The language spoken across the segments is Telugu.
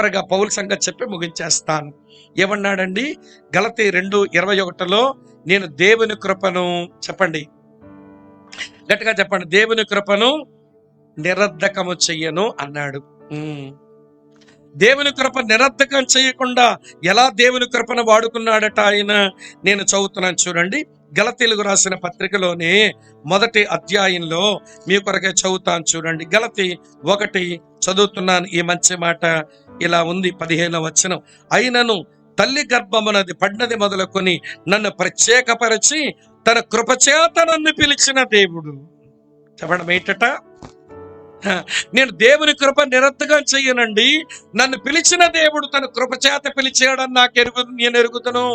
త్వరగా పౌలు సంగతి చెప్పి ముగించేస్తాను. ఏమన్నాడండి? గలతి రెండు ఇరవై ఒకటిలో నేను దేవుని కృపను చెప్పండి. గట్టిగా చెప్పండి. దేవుని కృపను నిరర్ధకము చెయ్యను అన్నాడు. దేవుని కృప నిరర్ధకం చేయకుండా ఎలా దేవుని కృపను వాడుకున్నాడట ఆయన? నేను చదువుతున్నాను చూడండి. గలతీలకు రాసిన పత్రికలోనే మొదటి అధ్యాయంలో మీ కొరకే చదువుతాను చూడండి. గలతి ఒకటి చదువుతున్నాను ఈ మంచి మాట. ఇలా ఉంది పదిహేను వచనం. అయినను తల్లి గర్భమునది పడినది మొదలుకొని నన్ను ప్రత్యేకపరిచి తన కృపచేత నన్ను పిలిచిన దేవుడు. చెప్పడం ఏంటట హ, నేను దేవుని కృప నిరర్థకం చెయ్యనండి నన్ను పిలిచిన దేవుడు తన కృపచేత పిలిచాడని నాకు ఎరుగు నేను ఎరుగుతును.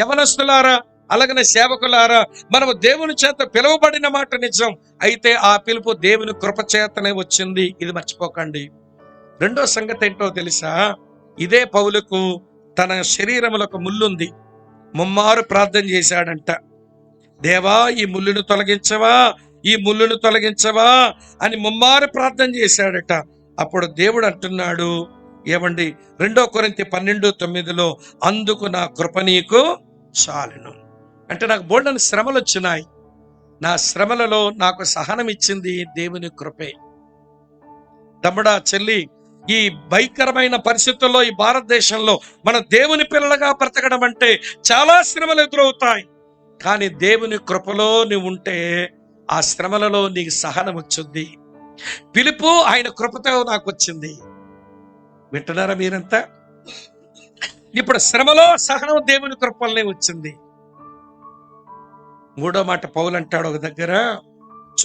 యవనస్తులారా అలాగనే సేవకులారా మనము దేవుని చేత పిలువబడిన మాట నిజం. అయితే ఆ పిలుపు దేవుని కృప చేతనే వచ్చింది. ఇది మర్చిపోకండి. రెండో సంగతి ఏంటో తెలుసా? ఇదే పౌలకు తన శరీరములకు ఒక ముల్లుంది ముమ్మారు ప్రార్థన చేశాడంట. దేవా ఈ ముళ్ళును తొలగించవా? ఈ ముళ్ళును తొలగించవా? అని ముమ్మారు ప్రార్థన చేశాడట. అప్పుడు దేవుడు అంటున్నాడు ఏమండి రెండో కొరింతి పన్నెండు తొమ్మిదిలో అందుకు నా కృప నీకు చాలును. అంటే నాకు బోల్డని శ్రమలు వచ్చినాయి. నా శ్రమలలో నాకు సహనం ఇచ్చింది దేవుని కృపే. తమ్ముడా చెల్లి ఈ భయంకరమైన పరిస్థితుల్లో ఈ భారతదేశంలో మన దేవుని పిల్లలుగా బ్రతకడం అంటే చాలా శ్రమలు ఎదురవుతాయి. కానీ దేవుని కృపలో నువ్వు ఉంటే ఆ శ్రమలలో నీకు సహనం వచ్చింది. పిలుపు ఆయన కృపతో నాకు వచ్చింది. వింటున్నారా మీరంతా? ఇప్పుడు శ్రమలో సహనం దేవుని కృపలనే వచ్చింది. మూడో మాట పౌలు అంటాడు ఒక దగ్గర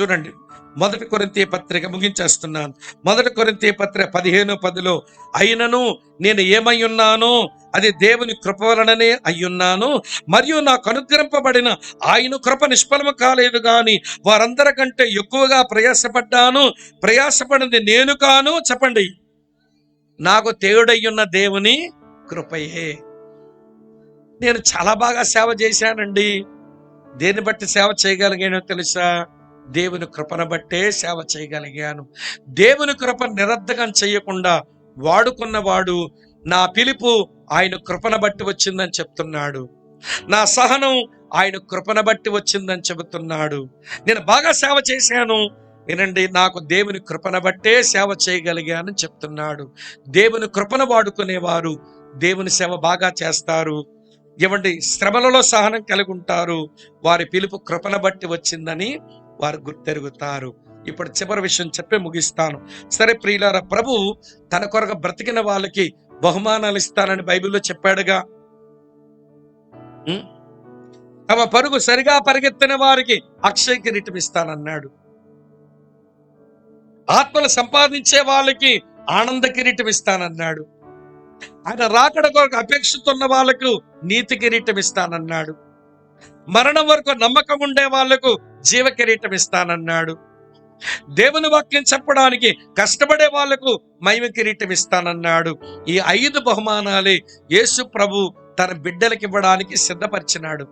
చూడండి. మొదటి కొరింతి పత్రిక ముగించేస్తున్నాను. మొదటి కొరింతి పత్రిక పదిహేను పదిలో అయినను నేను ఏమై ఉన్నానో అది దేవుని కృప వలననే అయ్యున్నాను మరియు నాకు అనుగ్రహింపబడిన ఆయన కృప నిష్ఫలము కాలేదు కానీ వారందరికంటే ఎక్కువగా ప్రయాసపడ్డాను. ప్రయాసపడింది నేను కాను. చెప్పండి. నాకు తేయుడయ్యున్న దేవుని కృపయే. నేను చాలా బాగా సేవ చేశానండి. దేన్ని బట్టి సేవ చేయగలిగానో తెలుసా? దేవుని కృపను బట్టే సేవ చేయగలిగాను. దేవుని కృప నిరర్ధకం చేయకుండా వాడుకున్నవాడు నా పిలుపు ఆయన కృపను బట్టి వచ్చిందని చెప్తున్నాడు. నా సహనం ఆయన కృపను బట్టి వచ్చిందని చెబుతున్నాడు. నేను బాగా సేవ చేశాను. వినండి నాకు దేవుని కృపను బట్టే సేవ చేయగలిగానని చెప్తున్నాడు. దేవుని కృపను వాడుకునేవారు దేవుని సేవ బాగా చేస్తారు. ఇవ్వండి శ్రమలలో సహనం కలిగి ఉంటారు. వారి పిలుపు కృపను బట్టి వచ్చిందని వారు గుర్తెరుగుతారు. ఇప్పుడు చివరి విషయం చెప్పి ముగిస్తాను. సరే ప్రియులార ప్రభు తన కొరకు బ్రతికిన వాళ్ళకి బహుమానాలు ఇస్తానని బైబిల్లో చెప్పాడుగా. తమ పరుగు సరిగా పరిగెత్తిన వారికి అక్షయ కిరీటం ఇస్తానన్నాడు. ఆత్మలు సంపాదించే వాళ్ళకి ఆనంద కిరీటం ఇస్తానన్నాడు. ఆయన రాకడ కొరకు అపేక్షిస్తున్న వాళ్ళకు నీతి కిరీటం ఇస్తానన్నాడు. మరణం వరకు నమ్మకం ఉండే వాళ్ళకు జీవ కిరీటం ఇస్తానన్నాడు దేవుని వాక్యం చెప్పడానికి కష్టపడే వాళ్ళకు మహిమ కిరీటం ఇస్తానన్నాడు ఈ ఐదు బహుమానాలే యేసు ప్రభు తన బిడ్డలకి ఇవ్వడానికి సిద్ధపరిచినాడు.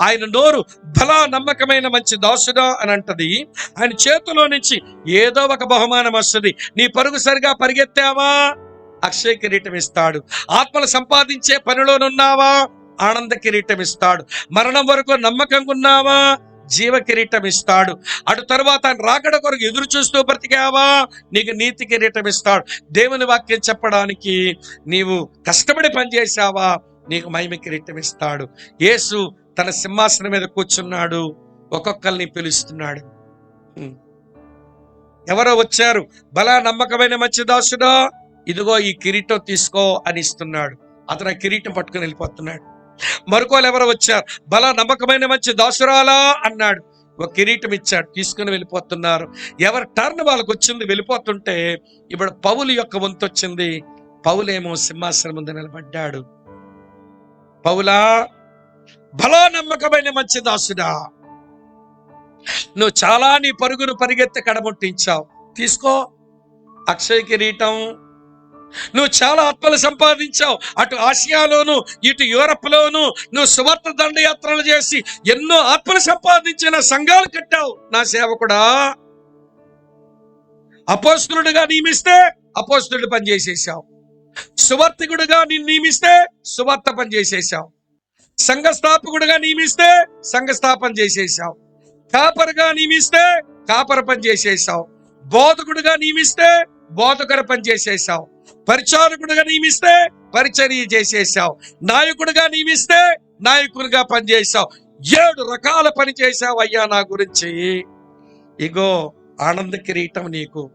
ఆయన నోరు బలా నమ్మకమైన మంచి దాసుడా అని అంటది. ఆయన చేతిలో నుంచి ఏదో ఒక బహుమానం వస్తుంది. నీ పరుగు సరిగా పరిగెత్తావా? అక్షయ కిరీటం ఇస్తాడు ఆత్మలు సంపాదించే పనిలోనున్నావా? ఆనంద కిరీటం ఇస్తాడు మరణం వరకు నమ్మకంగా ఉన్నావా జీవ కిరీటం ఇస్తాడు అటు తర్వాత ఆయన రాకడ కొరకు ఎదురు చూస్తూ బ్రతికావా? నీకు నీతి కిరీటం ఇస్తాడు దేవుని వాక్యం చెప్పడానికి నీవు కష్టపడి పనిచేసావా నీకు మహిమ కిరీటం ఇస్తాడు యేసు తన సింహాసనం మీద కూర్చున్నాడు. ఒక్కొక్కరిని పిలుస్తున్నాడు. ఎవరో వచ్చారు? బలా నమ్మకమైన మంచి దాసుడా? ఇదిగో ఈ కిరీటం తీసుకో అని ఇస్తున్నాడు. అతను ఆ కిరీటం పట్టుకుని వెళ్ళిపోతున్నాడు. మరికోలు ఎవరు వచ్చారు? బల నమ్మకమైన మంచి దాసురాలా అన్నాడు. ఒక కిరీటం ఇచ్చాడు తీసుకుని వెళ్ళిపోతున్నారు. ఎవరి టర్న్ వాళ్ళకు వచ్చింది వెళ్ళిపోతుంటే ఇప్పుడు పౌలు యొక్క వంతు వచ్చింది పౌలేమో సింహాసనం ముందు నిలబడ్డాడు. పౌలా బలా నమ్మకమైన మంచి దాసుడా. నువ్వు చాలా నీ పరుగును పరిగెత్తి కడముట్టించావు. తీసుకో. అక్షయ కిరీటం నువ్వు చాలా ఆత్మలు సంపాదించావు. అటు ఆసియాలోను ఇటు యూరప్ లోను నువ్వు సువర్త దండయాత్రలు చేసి ఎన్నో ఆత్మలు సంపాదించిన సంఘాలు కట్టావు. నా సేవకుడా అపోస్తులుడిగా నియమిస్తే అపోస్తుడు పని చేసేసావు. సువర్తికుడుగా నిన్ను నియమిస్తే సువార్త పని చేసేసావు. సంఘ నియమిస్తే సంఘ స్థాపన చేసేసావు. కాపరుగా నియమిస్తే కాపర పని చేసేసావు. బోధకుడిగా నియమిస్తే బోధకర పని చేసేసావు. పరిచారకుడిగా నియమిస్తే పరిచర్య చేసేసావు నాయకుడిగా నియమిస్తే నాయకుడిగా పనిచేసావు ఏడు రకాల పని చేసావు అయ్యా నా గురించి. ఇగో ఆనంద కిరీటం నీకు.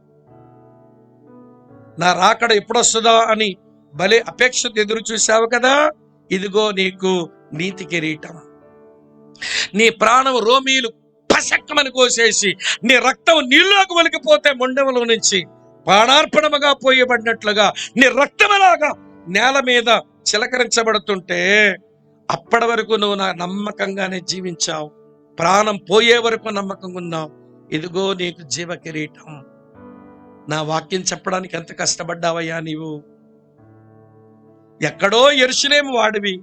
నా రాకడ ఎప్పుడొస్తుందా అని భలే అపేక్షతో ఎదురు చూశావు కదా? ఇదిగో నీకు నీతి కిరీటం. నీ ప్రాణం రోమీలు పసక్కమని కోసేసి నీ రక్తం నీళ్ళలోకి వలికిపోతే మొండెములో నుంచి ప్రాణార్పణముగా పోయబడినట్లుగా నీ రక్తమలాగా నేల మీద చిలకరించబడుతుంటే అప్పటి వరకు నువ్వు నా నమ్మకంగానే జీవించావు. ప్రాణం పోయే వరకు నమ్మకంగా ఉన్నావు. ఇదిగో నీకు జీవ కిరీటం నా వాక్యం చెప్పడానికి ఎంత కష్టపడ్డావయ్యా నీవు? ఎక్కడో ఎరుసలేం వాడివి.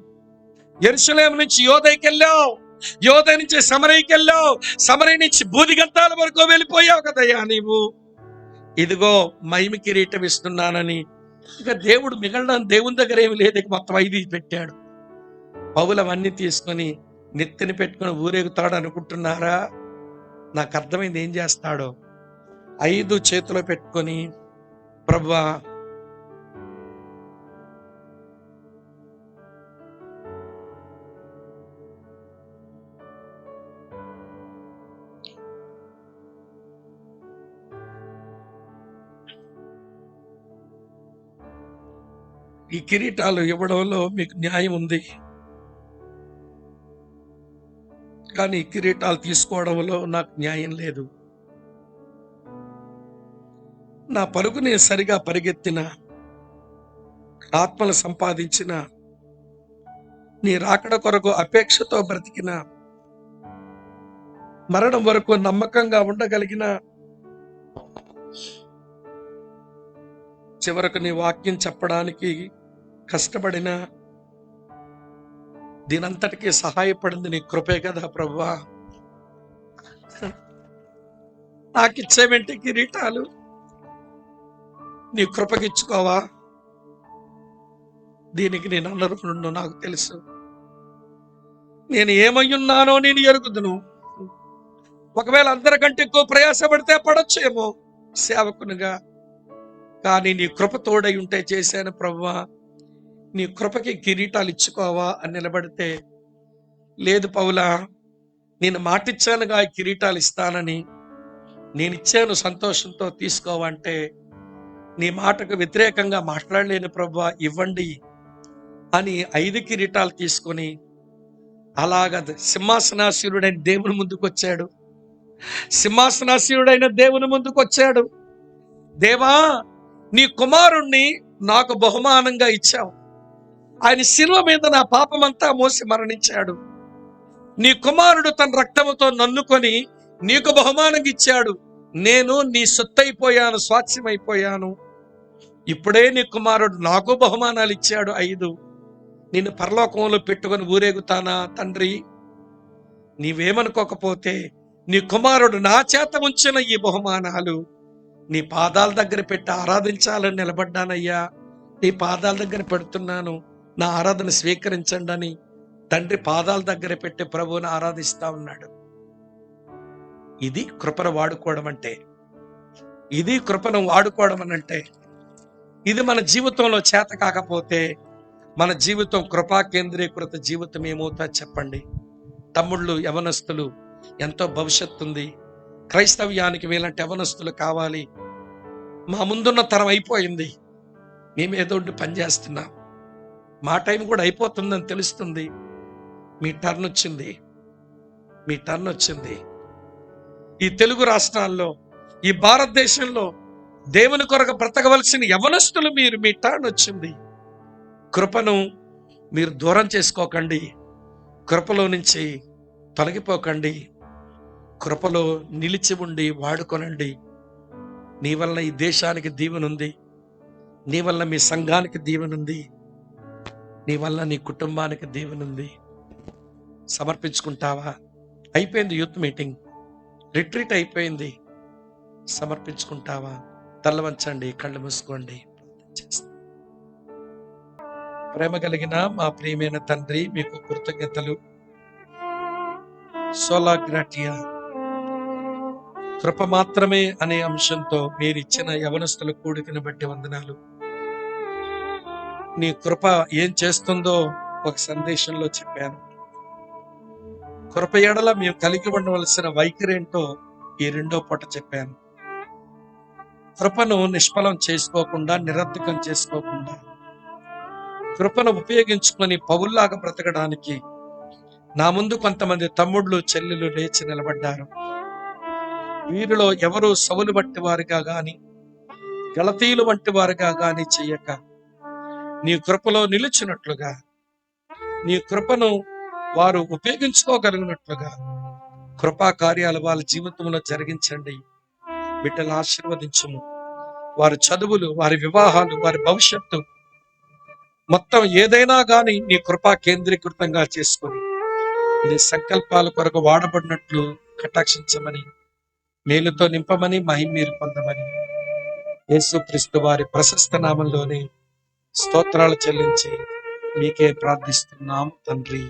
ఎరుసలేం నుంచి యోధైకి వెళ్ళావు. యోధ నుంచి సమరయ్యకి వెళ్ళావు. సమరయ్య నుంచి బూదిగంతాల వరకు వెళ్ళిపోయావు కదయ్యా నీవు. ఇదిగో మహిమ కిరీటం ఇస్తున్నానని. ఇక దేవుడు మిగలడం దేవుని దగ్గర ఏమి లేదు ఇక మొత్తం ఐదు పెట్టాడు. పౌలు అవన్నీ తీసుకొని నెత్తిని పెట్టుకొని ఊరేగుతాడు అనుకుంటున్నారా? నాకు అర్థమైంది ఏం చేస్తాడో. ఐదు చేతిలో పెట్టుకొని ప్రభా ఈ కిరీటాలు ఇవ్వడంలో మీకు న్యాయం ఉంది. కానీ ఈ కిరీటాలు తీసుకోవడంలో నాకు న్యాయం లేదు. నా పరుగుని సరిగా పరిగెత్తిన ఆత్మలు సంపాదించిన నీ రాకడ కొరకు అపేక్షతో బ్రతికిన మరణం వరకు నమ్మకంగా ఉండగలిగిన చివరకు నీ వాక్యం చెప్పడానికి కష్టపడిన దీనంతటికీ సహాయపడింది నీ కృపే కదా ప్రభువా. నాకిచ్చేవేంటి కిరీటాలు? నీ కృపకిచ్చుకోవా దీనికి నేను అనర్హుడు నాకు తెలుసు. నేను ఏమయ్యున్నానో నేను ఎరుగుదును. ఒకవేళ అందరికంటే ఎక్కువ ప్రయాసపడితే పడొచ్చేమో సేవకునిగా. కానీ నీ కృప తోడై ఉంటే చేశాను ప్రభువా. నీ కృపకి కిరీటాలు ఇచ్చుకోవా అని నిలబడితే లేదు పౌలా నేను మాటిచ్చానుగా కిరీటాలు ఇస్తానని నేను ఇచ్చాను సంతోషంతో తీసుకోవంటే నీ మాటకు వ్యతిరేకంగా మాట్లాడలేని ప్రభు ఇవ్వండి అని ఐదు కిరీటాలు తీసుకొని అలాగ సింహాసనాశీరుడైన దేవుని ముందుకు వచ్చాడు. సింహాసనాశీరుడైన దేవుని ముందుకు వచ్చాడు. దేవా నీ కుమారుణ్ణి నాకు బహుమానంగా ఇచ్చావు. ఆయన శిలువ మీద నా పాపమంతా మోసి మరణించాడు. నీ కుమారుడు తన రక్తముతో నన్నుకొని నీకు బహుమానం ఇచ్చాడు. నేను నీ సొత్తైపోయాను స్వాస్యమైపోయాను ఇప్పుడే నీ కుమారుడు నాకు బహుమానాలు ఇచ్చాడు. ఐదు నిన్ను పరలోకంలో పెట్టుకొని ఊరేగుతానా తండ్రి? నీవేమనుకోకపోతే నీ కుమారుడు నా చేత ఉంచిన ఈ బహుమానాలు నీ పాదాల దగ్గర పెట్టి ఆరాధించాలని నిలబడ్డానయ్యా. నీ పాదాల దగ్గర పెడుతున్నాను. నా ఆరాధన స్వీకరించండి అని తండ్రి పాదాల దగ్గర పెట్టి ప్రభువుని ఆరాధిస్తా ఉన్నాడు. ఇది కృపను వాడుకోవడం అంటే ఇది కృపను వాడుకోవడం అని అంటే ఇది మన జీవితంలో చేత కాకపోతే మన జీవితం కృపా కేంద్రీకృత జీవితం ఏమవుతా చెప్పండి. తమ్ముళ్ళు యవనస్తులు ఎంతో భవిష్యత్తు ఉంది. క్రైస్తవ్యానికి వీళ్ళంటే యవనస్తులు కావాలి. మా ముందున్న తరం అయిపోయింది. మేమేదో ఏదో పనిచేస్తున్నాం మా టైం కూడా అయిపోతుందని తెలుస్తుంది. మీ టర్న్ వచ్చింది. మీ టర్న్ వచ్చింది. ఈ తెలుగు రాష్ట్రాల్లో ఈ భారతదేశంలో దేవుని కొరకు బ్రతకవలసిన యవనస్తులు మీరు మీ టర్న్ వచ్చింది. కృపను మీరు దూరం చేసుకోకండి. కృపలో నుంచి తొలగిపోకండి. కృపలో నిలిచి ఉండి వాడుకొనండి. నీ వల్ల ఈ దేశానికి దీవెనుంది. నీ వల్ల మీ సంఘానికి దీవెనుంది. నీ వల్ల నీ కుటుంబానికి దీవెనుంది. సమర్పించుకుంటావా? అయిపోయింది యూత్ మీటింగ్. రిట్రీట్ అయిపోయింది. సమర్పించుకుంటావా? తల్లవంచండి కళ్ళు మూసుకోండి. ప్రేమ కలిగిన మా ప్రియమైన తండ్రి మీకు కృతజ్ఞతలు. సోలా గ్రాటియా కృప మాత్రమే అనే అంశంతో మీరు ఇచ్చిన యవనస్తుల కూడికను బట్టి వందనాలు. నీ కృప ఏం చేస్తుందో ఒక సందేశంలో చెప్పాను. కృప ఎడల మేము కలిగి ఉండవలసిన వైఖరి ఏంటో ఈ రెండో పూట చెప్పాను. కృపను నిష్ఫలం చేసుకోకుండా నిరర్థకం చేసుకోకుండా కృపను ఉపయోగించుకొని పౌల్లాగా బ్రతకడానికి నా ముందు కొంతమంది తమ్ముళ్ళు చెల్లెలు లేచి నిలబడ్డారు. వీరిలో ఎవరు సవులు వంటి వారుగా గాని గలతీయులు వంటి వారుగా గాని చెయ్యక నీ కృపలో నిలిచినట్లుగా నీ కృపను వారు ఉపయోగించుకోగలిగినట్లుగా. కృపా కార్యాలు వాళ్ళ జీవితంలో జరిగించండి. బిడ్డలు ఆశీర్వదించము. వారి చదువులు వారి వివాహాలు వారి భవిష్యత్తు మొత్తం ఏదైనా కానీ నీ కృపా కేంద్రీకృతంగా చేసుకొని నీ సంకల్పాల కొరకు వాడబడినట్లు కటాక్షించమని మేలుతో నింపమని మహిమీరు పొందమని యేసుక్రీస్తు వారి ప్రశస్త నామంలోనే స్తోత్రాలు చెల్లించి మీకే ప్రార్థిస్తున్నాం తండ్రి.